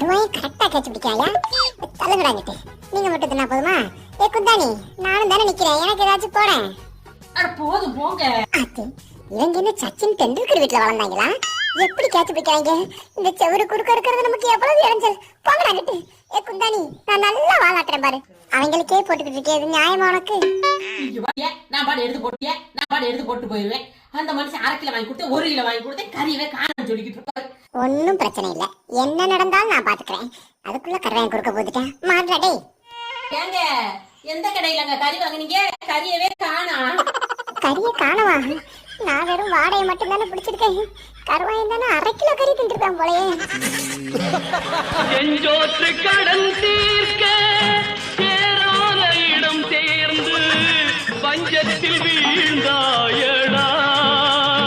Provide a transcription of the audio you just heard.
Catch பிடிக்காயா தள்ளுங்கடாங்கிட்டு நீங்க மட்டும் தின்னா போதுமா? ஏ குந்தாணி நானும் தானே நிக்கிறேன். எனக்கு ஏதாச்சும் போறேன் போதும் போங்க. இவங்க என்ன சச்சின் டெண்டுல்கர் வீட்டுல வளர்ந்தாங்களா? எப்படி கேட்ச் பிடிக்கிறாங்க இந்த செவரு குறுக்க இருக்கிறது நமக்கு எவ்வளவு இடைஞ்சல்? போங்கடாங்கிட்டு ஏ குந்தாணி நான் நல்லா வாலாட்டுறேன் பாரு. அவங்களுக்கே போட்டுக்கிட்டு இருக்கே இது நியாயமா உனக்கு? நான் பாடு எடுத்து போட்டு ஏன், நான் பாடு எடுத்து போட்டு போயிருவேன். அந்த மனுஷன் அரை கிலோ வாங்கி கொடுத்து ஒரு கிலோ வாங்கி கொடுத்து கறியவே காணும் சொல்லிக்கிட்டு ஒன்றும் பிரச்சனை இல்லை. என்ன நடந்தாலும் நான் பார்த்துக்கிறேன் அதுக்குள்ள கரையன் கொடுக்க போதுட்டேன் மாடுறா டேய். ஏங்க எந்த கடையிலங்க கறி வாங்குனீங்க? கறியவே காணா. கறியை காணவா? நான் வெறும் வாடகை மட்டும் தானே பிடிச்சிருக்கேன். கருவாயம் தானே அரை கிலோ கறி தின்றுருக்கான் போலயே. நெஞ்சோற்று கடன் தீர்க்க சேராத இடம் சேர்ந்து பஞ்சத்தில் வீழ்ந்தார்